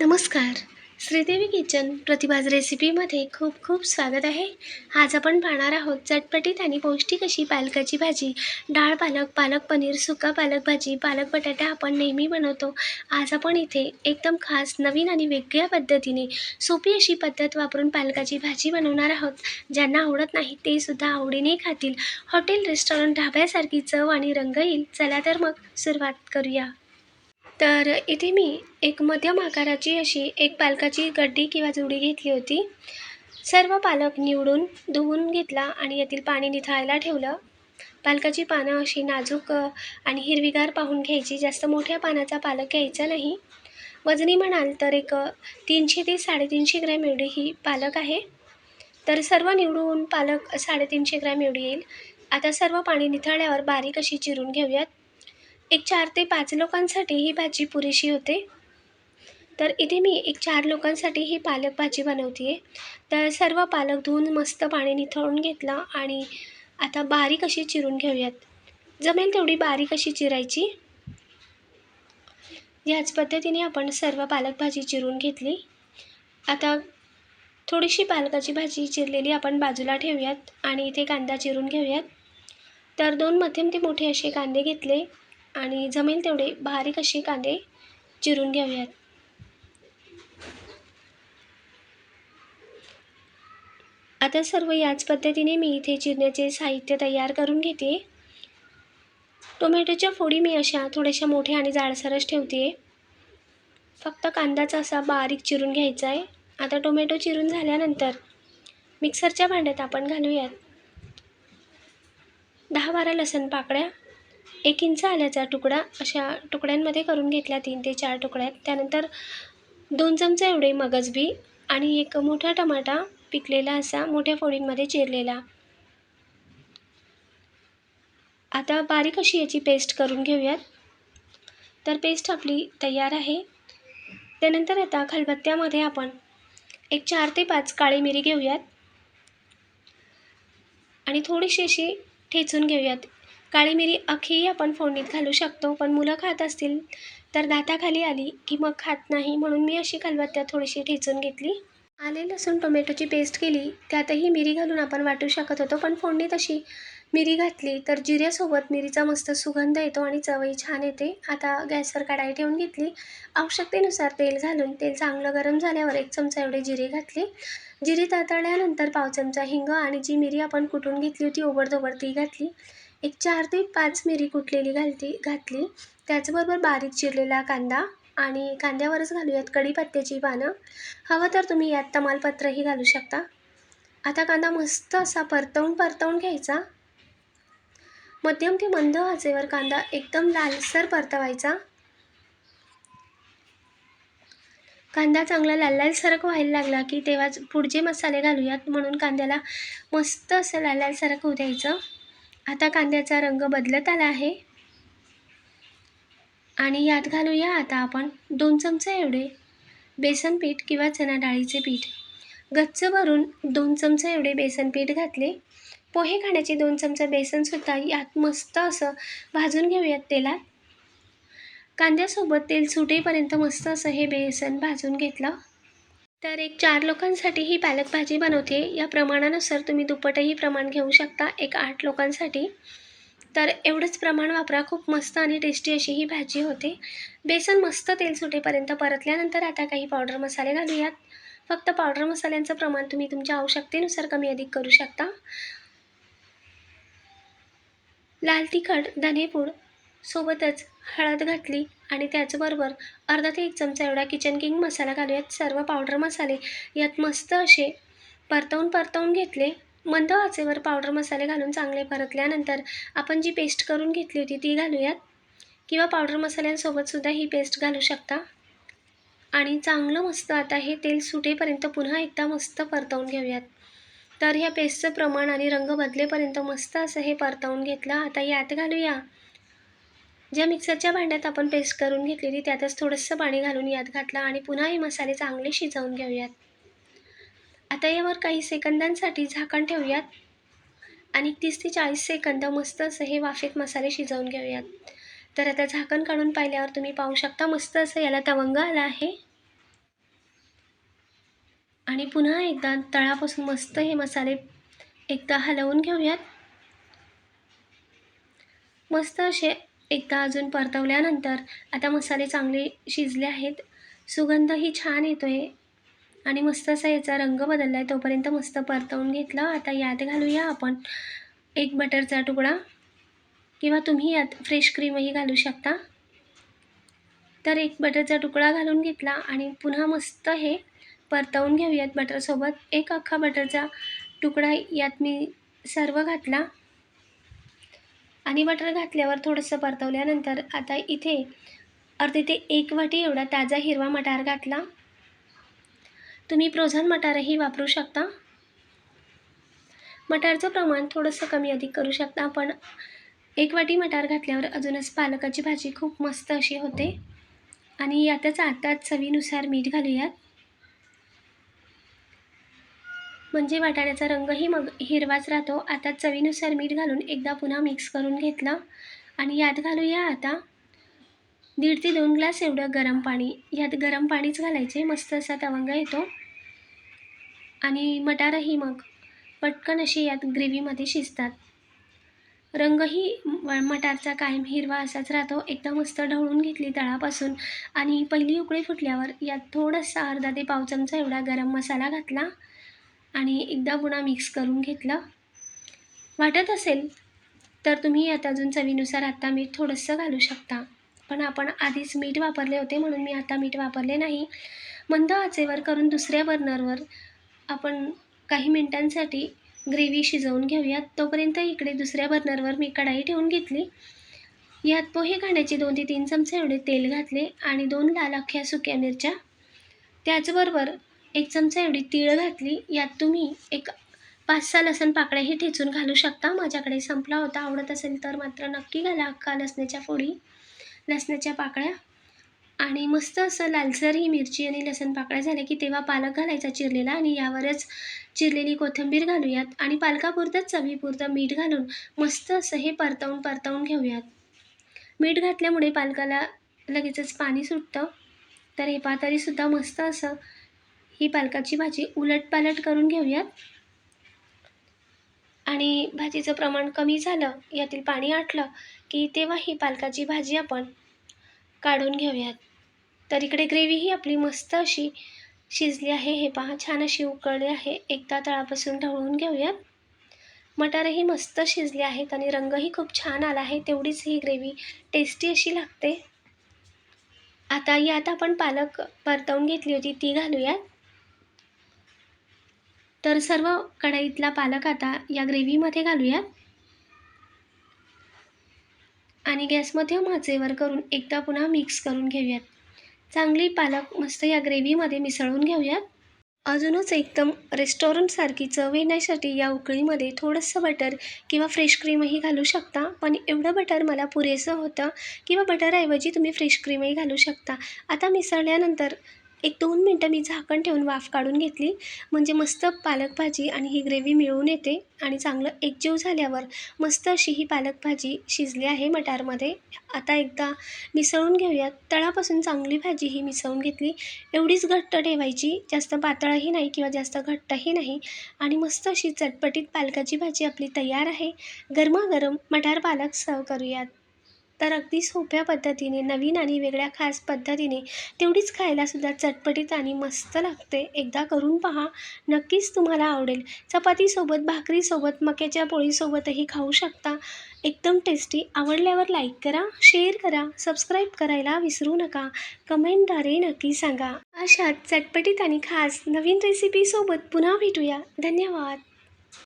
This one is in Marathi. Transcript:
नमस्कार. श्रीदेवी किचन प्रतिभाज रेसिपीमध्ये खूप खूप स्वागत आहे. आज आपण पाहणार आहोत चटपटीत आणि पौष्टिक अशी पालकाची भाजी. डाळ पालक पालक पनीर सुका पालक भाजी पालक बटाटा आपण नेहमी बनवतो. आज आपण इथे एकदम खास नवीन आणि वेगळ्या पद्धतीने सोपी अशी पद्धत वापरून पालकाची भाजी बनवणार आहोत. ज्यांना आवडत नाही ते सुद्धा आवडीने खातील. हॉटेल रेस्टॉरंट ढाब्यासारखी चव आणि रंग येईल. चला तर मग सुरुवात करूया. तर इथे मी एक मध्यम आकाराची अशी एक पालकाची गड्डी किंवा जुडी घेतली होती. सर्व पालक निवडून धुवून घेतला आणि यातील पाणी निथळायला ठेवलं. पालकाची पानं अशी नाजूक आणि हिरवीगार पाहून घ्यायची. जास्त मोठ्या पानाचा पालक घ्यायचा नाही. वजनी म्हणाल तर एक तीनशे ते साडेतीनशे ग्रॅम एवढी ही पालक आहे. तर सर्व निवडून पालक साडेतीनशे ग्रॅम एवढी येईल. आता सर्व पाणी निथळल्यावर बारीक अशी चिरून घेऊयात. एक चार ते पाच लोकांसाठी ही भाजी पुरेशी होते. तर इथे मी एक चार लोकांसाठी ही पालक भाजी बनवते आहे तर सर्व पालक धुवून मस्त पाणी निथळून घेतलं आणि आता बारीक अशी चिरून घेऊयात. जमेल तेवढी बारीक अशी चिरायची. याच पद्धतीने आपण सर्व पालक भाजी चिरून घेतली. आता थोडीशी पालकाची भाजी चिरलेली आपण बाजूला ठेवूयात आणि इथे कांदा चिरून घेऊयात. तर दोन मध्यम ते मोठे असे कांदे घेतले. आणि जमेल तेवढे. बारीक असे कांदे चिरून घेऊयात. आता सर्व याच पद्धतीने मी इथे चिरण्याचे साहित्य तयार करून घेते. टोमॅटोच्या फोडी मी अशा थोड्याशा मोठ्या आणि जाडसरच ठेवते. फक्त कांदाच असा बारीक चिरून घ्यायचा आहे. आता टोमॅटो चिरून झाल्यानंतर मिक्सरच्या भांड्यात आपण घालूयात. दहा बारा लसण पाकळ्या. एक इंच आल्याचा तुकडा अशा तुकड्यांमध्ये करून घेतल्या तीन ते चार तुकड्यात त्यानंतर दोन चमचे एवढे मगजबी आणि एक मोठा टमाटा पिकलेला असा मोठ्या फोडींमध्ये चिरलेला. आता बारीक अशी याची पेस्ट करून घेऊयात. तर पेस्ट आपली तयार आहे. त्यानंतर आता खलबत्त्यामध्ये आपण एक चार ते पाच काळी मिरी घेऊयात. आणि थोडीशी अशी ठेचून घेऊयात. काळी मिरी अख्खीही आपण फोडणीत घालू शकतो पण मुलं खात असतील तर दाताखाली आली की मग खात नाही म्हणून मी अशी खलबत्त्यात थोडीशी ठेचून घेतली. आले लसूण टोमॅटोची पेस्ट केली त्यातही मिरी घालून आपण वाटू शकत होतो पण फोडणीत अशी मिरी घातली तर जिऱ्यासोबत मिरीचा मस्त सुगंध येतो आणि चवही छान येते. आता गॅसवर कढाई ठेवून घेतली. आवश्यकतेनुसार तेल घालून तेल चांगलं गरम झाल्यावर एक चमचा एवढे जिरे घातले. जिरे तळतळल्यानंतर पाव चमचा हिंग आणि जी मिरी आपण कुटून घेतली होती ओबडधोबड ती घातली. एक चार ते पाच मिरी कुटलेली घालती घातली. त्याचबरोबर बारीक चिरलेला कांदा आणि कांद्यावरच घालूयात कढीपत्त्याची पानं. हवं तर तुम्ही यात तमालपत्रही घालू शकता. आता कांदा मस्त असा परतवून परतवून घ्यायचा. मध्यम ते मंद आचेवर कांदा एकदम लालसर परतवायचा. कांदा चांगला लाल लालसरक व्हायला लागला की तेव्हाच पुढचे मसाले घालूयात म्हणून कांद्याला मस्त असं लाल लालसरक होऊ द्यायचं. आता कांद्याचा रंग बदलत आला आहे. आणि यात घालूया आता आपण दोन चमचे एवढे बेसन पीठ किंवा चणा डाळीचे पीठ. गच्च भरून दोन चमचे एवढे बेसन पीठ घातले. पोहे खाण्याचे दोन चमचे बेसनसुद्धा यात मस्त असं भाजून घेऊयात तेलात. कांद्यासोबत तेल सुटेपर्यंत मस्त असं हे बेसन भाजून घेतलं. तर एक चार लोकांसाठी ही पालक भाजी बनवते. या प्रमाणानुसार तुम्ही दुप्पटही प्रमाण घेऊ शकता एक आठ लोकांसाठी. तर एवढंच प्रमाण वापरा खूप मस्त आणि टेस्टी अशी ही भाजी होते. बेसन मस्त तेल सुटेपर्यंत परतल्यानंतर आता काही पावडर मसाले घालूयात. फक्त पावडर मसाल्यांचं प्रमाण तुम्ही तुमच्या आवश्यकतेनुसार कमी अधिक करू शकता. लाल तिखट धनेपूड सोबतच हळद घातली आणि त्याचबरोबर अर्धा ते एक चमचा एवढा किचन किंग मसाला घालूयात. सर्व पावडर मसाले यात मस्त असे परतवून परतवून घेतले. मंद आचेवर पावडर मसाले घालून चांगले परतल्यानंतर आपण जी पेस्ट करून घेतली होती ती घालूयात. किंवा पावडर मसाल्यांसोबतसुद्धा ही पेस्ट घालू शकता. आणि चांगलं मस्त आता हे तेल सुटेपर्यंत पुन्हा एकदा मस्त परतवून घेऊयात. तर ह्या पेस्टचं प्रमाण आणि रंग बदलेपर्यंत मस्त असं हे परतवून घेतलं. आता यात घालूया. ज्या मिक्सरच्या भांड्यात आपण पेस्ट करून घेतलेली त्यातच थोडंसं पाणी घालून यात घातलं आणि पुन्हा हे मसाले चांगले शिजवून घेऊयात. आता यावर काही सेकंदांसाठी झाकण ठेवूयात आणि तीस ते चाळीस सेकंद मस्त असं हे वाफेत मसाले शिजवून घेऊयात. तर आता झाकण काढून पाहिल्यावर तुम्ही पाहू शकता मस्त असं याला तवंग आला आहे. आणि पुन्हा एकदा तळापासून मस्त हे मसाले एकदा हलवून घेऊयात. मस्त असे एकदा अजून परतवल्यानंतर आता मसाले चांगले शिजले आहेत. सुगंधही छान येतो आहे आणि मस्त असा याचा रंग बदलला आहे तोपर्यंत मस्त परतवून घेतलं. आता यात घालूया आपण एक बटरचा तुकडा. किंवा तुम्ही यात फ्रेश क्रीमही घालू शकता. तर एक बटरचा तुकडा घालून घेतला आणि पुन्हा मस्त हे परतवून घेऊयात बटरसोबत एक अख्खा बटरचा तुकडा यात मी सर्व घातला. आणि बटर घातल्यावर थोडंसं परतवल्यानंतर आता इथे अर्धे ते एक वाटी एवढा ताजा हिरवा मटार घातला. तुम्ही प्रोझन मटारही वापरू शकता. मटारचं प्रमाण थोडंसं कमी अधिक करू शकता पण एक वाटी मटार घातल्यावर अजूनच पालकाची भाजी खूप मस्त अशी होते. आणि यातच आत्ताच चवीनुसार मीठ घालूयात. म्हणजे वाटाण्याचा रंगही मग हिरवाच राहतो. आता चवीनुसार मीठ घालून एकदा पुन्हा मिक्स करून घेतलं. आणि यात घालूया आता दीड ते दोन ग्लास एवढं गरम पाणी. यात गरम पाणीच घालायचे मस्त असा तवंग येतो. आणि मटारही मग पटकन अशी यात ग्रेव्हीमध्ये शिजतात. रंगही मटारचा कायम हिरवा असाच राहतो. एकदा मस्त ढवळून घेतली तळापासून. आणि पहिली उकळी फुटल्यावर यात थोडासा अर्धा ते पाव चमचा एवढा गरम मसाला घातला. आणि एकदा पुन्हा मिक्स करून घेतलं. वाटत असेल तर तुम्ही आता अजून चवीनुसार आत्ता मीठ थोडंसं घालू शकता. पण आपण आधीच मीठ वापरले होते म्हणून मी आता मीठ वापरले नाही. मंद आचेवर करून दुसऱ्या बर्नरवर आपण काही मिनटांसाठी ग्रेव्ही शिजवून घेऊयात. तोपर्यंत इकडे दुसऱ्या बर्नरवर मी कढाई ठेवून घेतली. यात पोहे खाण्याचे दोन ते तीन चमचे एवढे तेल घातले आणि दोन लाल अख्ख्या सुक्या मिरच्या. त्याचबरोबर एक चमचा एवढी तीळ घातली यात तुम्ही एक पाच सहा लसण पाकळ्याही ठेचून घालू शकता. माझ्याकडे संपला होता आवडत असेल तर मात्र नक्की घाला. अख्खा लसण्याच्या फोडी लसणाच्या पाकळ्या आणि मस्त असं लालसर ही मिरची आणि लसण पाकळ्या झाल्या की तेव्हा पालक घालायचा चिरलेला आणि यावरच चिरलेली कोथिंबीर घालूयात आणि पालकापुरतंच चवीपुरतं मीठ घालून मस्त असं हे परतवून परतवून घेऊयात. मीठ घातल्यामुळे पालकाला लगेचच पाणी सुटतं. तर हे पातळीसुद्धा मस्त असं ही पालकाची भाजी उलटपालट करून घेऊयात. आणि भाजीचं प्रमाण कमी झालं यातील पाणी आटलं की तेव्हा ही पालकाची भाजी आपण काढून घेऊयात. तर इकडे ग्रेव्ही ही आपली मस्त अशी शिजली आहे हे पहा छान अशी उकळली आहे. एकदा तळापासून ढवळून घेऊयात. मटारही मस्त शिजले आहेत आणि रंगही खूप छान आला आहे तेवढीच ही ग्रेव्ही टेस्टी अशी लागते. आता यात आपण पालक परतवून घेतली होती ती घालूयात. तर सर्व कढईतला पालक आता या ग्रेव्हीमध्ये घालूयात आणि गॅस मध्यम आचेवर करून एकदा पुन्हा मिक्स करून घेऊयात. चांगली पालक मस्त या ग्रेव्हीमध्ये मिसळून घेऊयात. अजूनच एकदम रेस्टॉरंटसारखी चव येण्यासाठी या उकळीमध्ये थोडंसं बटर किंवा फ्रेश क्रीमही घालू शकता. पण एवढं बटर मला पुरेसं होतं किंवा बटरऐवजी तुम्ही फ्रेश क्रीमही घालू शकता. आता मिसळल्यानंतर एक दोन मिनटं मी झाकण ठेवून वाफ काढून घेतली. म्हणजे मस्त पालक भाजी आणि ही ग्रेव्ही मिळून येते आणि चांगलं एकजीव झाल्यावर मस्त अशी ही पालक भाजी शिजली आहे मटारमध्ये. आता एकदा मिसळून घेऊयात. तळापासून चांगली भाजी ही मिसळून घेतली. एवढीच घट्ट ठेवायची. जास्त पातळही नाही किंवा जास्त घट्टही नाही. आणि मस्त अशी चटपटीत पालकाची भाजी आपली तयार आहे. गरमागरम मटार पालक सर्व करूयात. तर अगदी सोप्या पद्धतीने नवीन आणि वेगळ्या खास पद्धतीने तेवढीच खायलासुद्धा चटपटीत आणि मस्त लागते. एकदा करून पहा नक्कीच तुम्हाला आवडेल. चपातीसोबत भाकरीसोबत मक्याच्या पोळीसोबतही खाऊ शकता. एकदम टेस्टी आवडल्यावर लाईक करा शेअर करा सबस्क्राईब करायला विसरू नका. कमेंटद्वारे नक्की सांगा. अशात चटपटीत आणि खास नवीन रेसिपीसोबत पुन्हा भेटूया. धन्यवाद.